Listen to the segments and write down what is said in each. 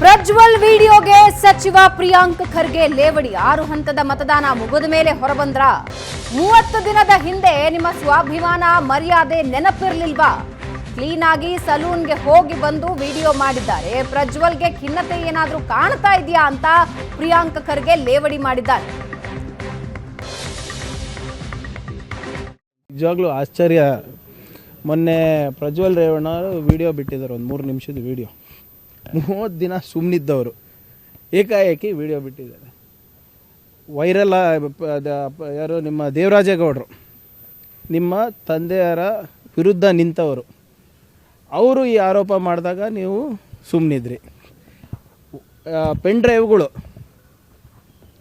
ಪ್ರಜ್ವಲ್ ವಿಡಿಯೋಗೆ ಸಚಿವ ಪ್ರಿಯಾಂಕ್ ಖರ್ಗೆ ಲೇವಡಿ. ಆರು ಹಂತದ ಮತದಾನ ಮುಗಿದ ಮೇಲೆ ಹೊರಬಂದ್ರ ಮೂವತ್ತು ದಿನದ ಹಿಂದೆ ನಿಮ್ಮ ಸ್ವಾಭಿಮಾನ ಮರ್ಯಾದೆ ನೆನಪಿರ್ಲಿಲ್ವಾ? ಕ್ಲೀನ್ ಆಗಿ ಸಲೂನ್ಗೆ ಹೋಗಿ ಬಂದು ವಿಡಿಯೋ ಮಾಡಿದ್ದಾರೆ. ಪ್ರಜ್ವಲ್ಗೆ ಖಿನ್ನತೆ ಏನಾದರೂ ಕಾಣ್ತಾ ಇದೆಯಾ ಅಂತ ಪ್ರಿಯಾಂಕ್ ಖರ್ಗೆ ಲೇವಡಿ ಮಾಡಿದ್ದಾರೆ. ನಿಜವಾಗ್ಲೂ ಆಶ್ಚರ್ಯ. ಮೊನ್ನೆ ಪ್ರಜ್ವಲ್ ರೇವಣ್ಣ ವಿಡಿಯೋ ಬಿಟ್ಟಿದ್ದಾರೆ, ಒಂದು ಮೂರು ನಿಮಿಷದ ವಿಡಿಯೋ. ಮೂವತ್ತು ದಿನ ಸುಮ್ಮನಿದ್ದವರು ಏಕಾಏಕಿ ವಿಡಿಯೋ ಬಿಟ್ಟಿದ್ದಾರೆ. ವೈರಲ್ ಯಾರು ನಿಮ್ಮ ದೇವರಾಜೇಗೌಡರು. ನಿಮ್ಮ ತಂದೆಯರ ವಿರುದ್ಧ ನಿಂತವರು. ಅವರು ಈ ಆರೋಪ ಮಾಡಿದಾಗ ನೀವು ಸುಮ್ಮನಿದ್ರಿ ಪೆನ್ ಡ್ರೈವ್ಗಳು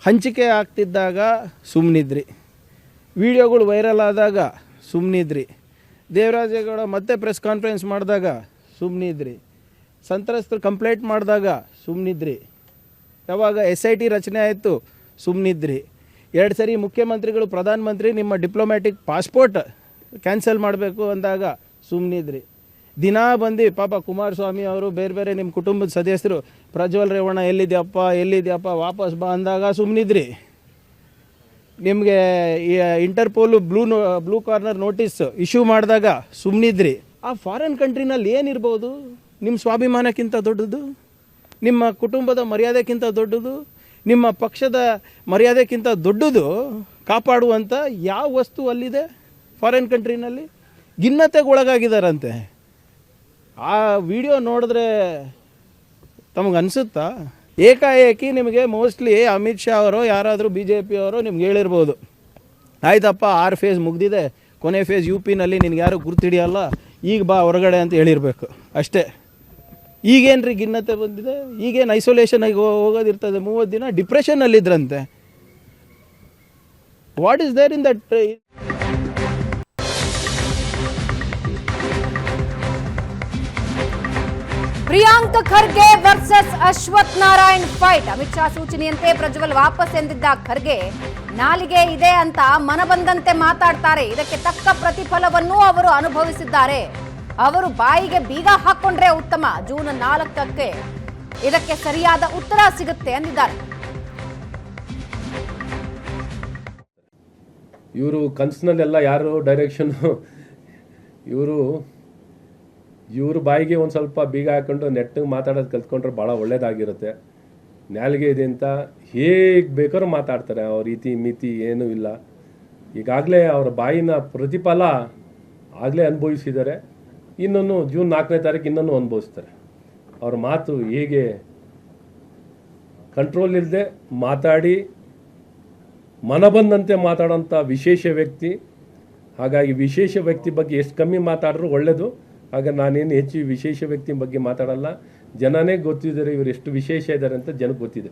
ಹಂಚಿಕೆ ಆಗ್ತಿದ್ದಾಗ ಸುಮ್ಮನಿದ್ರಿ ವಿಡಿಯೋಗಳು ವೈರಲ್ ಆದಾಗ ಸುಮ್ಮನಿದ್ರಿ ದೇವರಾಜೇಗೌಡ ಮತ್ತೆ ಪ್ರೆಸ್ ಕಾನ್ಫರೆನ್ಸ್ ಮಾಡಿದಾಗ ಸುಮ್ಮನಿದ್ರಿ ಸಂತ್ರಸ್ತರು ಕಂಪ್ಲೇಂಟ್ ಮಾಡಿದಾಗ ಸುಮ್ಮನಿದ್ರಿ ಯಾವಾಗ ಎಸ್ ಐ ಟಿ ರಚನೆ ಆಯಿತು ಸುಮ್ಮನಿದ್ರಿ ಎರಡು ಸರಿ ಮುಖ್ಯಮಂತ್ರಿಗಳು, ಪ್ರಧಾನಮಂತ್ರಿ ನಿಮ್ಮ ಡಿಪ್ಲೊಮ್ಯಾಟಿಕ್ ಪಾಸ್ಪೋರ್ಟ್ ಕ್ಯಾನ್ಸಲ್ ಮಾಡಬೇಕು ಅಂದಾಗ ಸುಮ್ಮನಿದ್ರಿ ದಿನಾ ಬಂದು ಪಾಪ ಕುಮಾರಸ್ವಾಮಿ ಅವರು ಬೇರೆ ಬೇರೆ ನಿಮ್ಮ ಕುಟುಂಬದ ಸದಸ್ಯರು, ಪ್ರಜ್ವಲ್ ರೇವಣ್ಣ ಎಲ್ಲಿದ್ಯಪ್ಪ ಎಲ್ಲಿದ್ಯಪ್ಪ, ವಾಪಸ್ ಬಾ ಅಂದಾಗ ಸುಮ್ಮನಿದ್ರಿ ನಿಮಗೆ Interpol blue no blue corner notice issue ಮಾಡಿದಾಗ ಸುಮ್ಮನಿದ್ರಿ ಆ ಫಾರಿನ್ ಕಂಟ್ರಿನಲ್ಲಿ ಏನಿರ್ಬೋದು? ನಿಮ್ಮ ಸ್ವಾಭಿಮಾನಕ್ಕಿಂತ ದೊಡ್ಡದು, ನಿಮ್ಮ ಕುಟುಂಬದ ಮರ್ಯಾದೆಕ್ಕಿಂತ ದೊಡ್ಡದು, ನಿಮ್ಮ ಪಕ್ಷದ ಮರ್ಯಾದೆಕ್ಕಿಂತ ದೊಡ್ಡದು ಕಾಪಾಡುವಂಥ ಯಾವ ವಸ್ತು ಅಲ್ಲಿದೆ? ಫಾರಿನ್ ಕಂಟ್ರಿನಲ್ಲಿ ಗಿನ್ನತೆಗೆ ಒಳಗಾಗಿದ್ದಾರಂತೆ ಆ ವಿಡಿಯೋ ನೋಡಿದ್ರೆ ತಮಗೆ ಅನಿಸುತ್ತಾ? ಏಕಾಏಕಿ ನಿಮಗೆ ಮೋಸ್ಟ್ಲಿ ಅಮಿತ್ ಶಾ ಅವರು, ಯಾರಾದರೂ ಬಿ ಜೆ ಪಿಯವರು ನಿಮ್ಗೆ ಹೇಳಿರ್ಬೋದು. ಆಯ್ತಪ್ಪ, ಆರು ಫೇಸ್ ಮುಗ್ದಿದೆ, ಕೊನೆ ಫೇಸ್ ಯು ಪಿನಲ್ಲಿ ನಿನಗೆ ಯಾರು ಗುರ್ತಿಡಿಯಲ್ಲ, ಈಗ ಬಾ ಹೊರಗಡೆ ಅಂತ ಹೇಳಿರಬೇಕು. ಅಷ್ಟೇ. ಈಗೇನು ರೀ ಬಂದಿದೆ? ಈಗೇನು ಐಸೋಲೇಷನ್ ಆಗಿ ಹೋಗೋದಿರ್ತದೆ? ಮೂವತ್ತು ದಿನ ಡಿಪ್ರೆಷನ್ನಲ್ಲಿದ್ರಂತೆ what is there in that Priyank Kharge versus Ashwath Narayan fight Amit Shah ಸೂಚನೆಯಂತೆ ಪ್ರಜ್ವಲ್ ವಾಪಸ್ ಎಂದಿದ್ದ ಖರ್ಗೆ, ನಾಲಿಗೆ ಇದೆ ಅಂತ ಮನಬಂದಂತೆ ಮಾತಾಡ್ತಾರೆ. ಇದಕ್ಕೆ ತಕ್ಕ ಪ್ರತಿಫಲವನ್ನು ಅವರು ಅನುಭವಿಸಿದ್ದಾರೆ. ಅವರು ಬಾಯಿಗೆ ಬೀಗ ಹಾಕೊಂಡ್ರೆ ಉತ್ತಮ. ಜೂನ್ ನಾಲ್ಕಕ್ಕೆ ಇದಕ್ಕೆ ಸರಿಯಾದ ಉತ್ತರ ಸಿಗುತ್ತೆ ಅಂದಿದ್ದಾರೆ ಇವರು ಕನಸಿನಲ್ಲೆಲ್ಲ ಯಾರು ಡೈರೆಕ್ಷನ್ ಇವರು ಇವರು ಬಾಯಿಗೆ ಒಂದು ಸ್ವಲ್ಪ ಬೀಗ ಹಾಕೊಂಡು ನೆಟ್ಟಿಗೆ ಮಾತಾಡೋದು ಕಲ್ತ್ಕೊಂಡ್ರೆ ಭಾಳ ಒಳ್ಳೇದಾಗಿರುತ್ತೆ. ನಾಲಿಗೆ ಇದೆ ಅಂತ ಹೇಗೆ ಬೇಕಾದ್ರೂ ಮಾತಾಡ್ತಾರೆ. ಅವ್ರ ರೀತಿ, ಮಿತಿ ಏನೂ ಇಲ್ಲ. ಈಗಾಗಲೇ ಅವರ ಬಾಯಿನ ಪ್ರತಿಫಲ ಆಗಲೇ ಅನುಭವಿಸಿದ್ದಾರೆ. ಇನ್ನೊಂದು ಜೂನ್ ನಾಲ್ಕನೇ ತಾರೀಕು ಇನ್ನೊಂದು ಅನುಭವಿಸ್ತಾರೆ. ಅವ್ರ ಮಾತು ಹೇಗೆ ಕಂಟ್ರೋಲ್ ಇಲ್ಲದೆ ಮಾತಾಡಿ, ಮನಬಂದಂತೆ ಮಾತಾಡೋಂಥ ವಿಶೇಷ ವ್ಯಕ್ತಿ, ಹಾಗಾಗಿ ವಿಶೇಷ ವ್ಯಕ್ತಿ ಬಗ್ಗೆ ಎಷ್ಟು ಕಮ್ಮಿ ಮಾತಾಡಿದ್ರು ಒಳ್ಳೆಯದು ಆಗ ನಾನೇನು ಹೆಚ್ಚು ವಿಶೇಷ ವ್ಯಕ್ತಿ ಬಗ್ಗೆ ಮಾತಾಡಲ್ಲ. ಜನನೇ ಗೊತ್ತಿದ್ದಾರೆ ಇವರು ಎಷ್ಟು ವಿಶೇಷ ಇದ್ದಾರೆ ಅಂತ ಜನಕ್ಕೆ ಗೊತ್ತಿದೆ.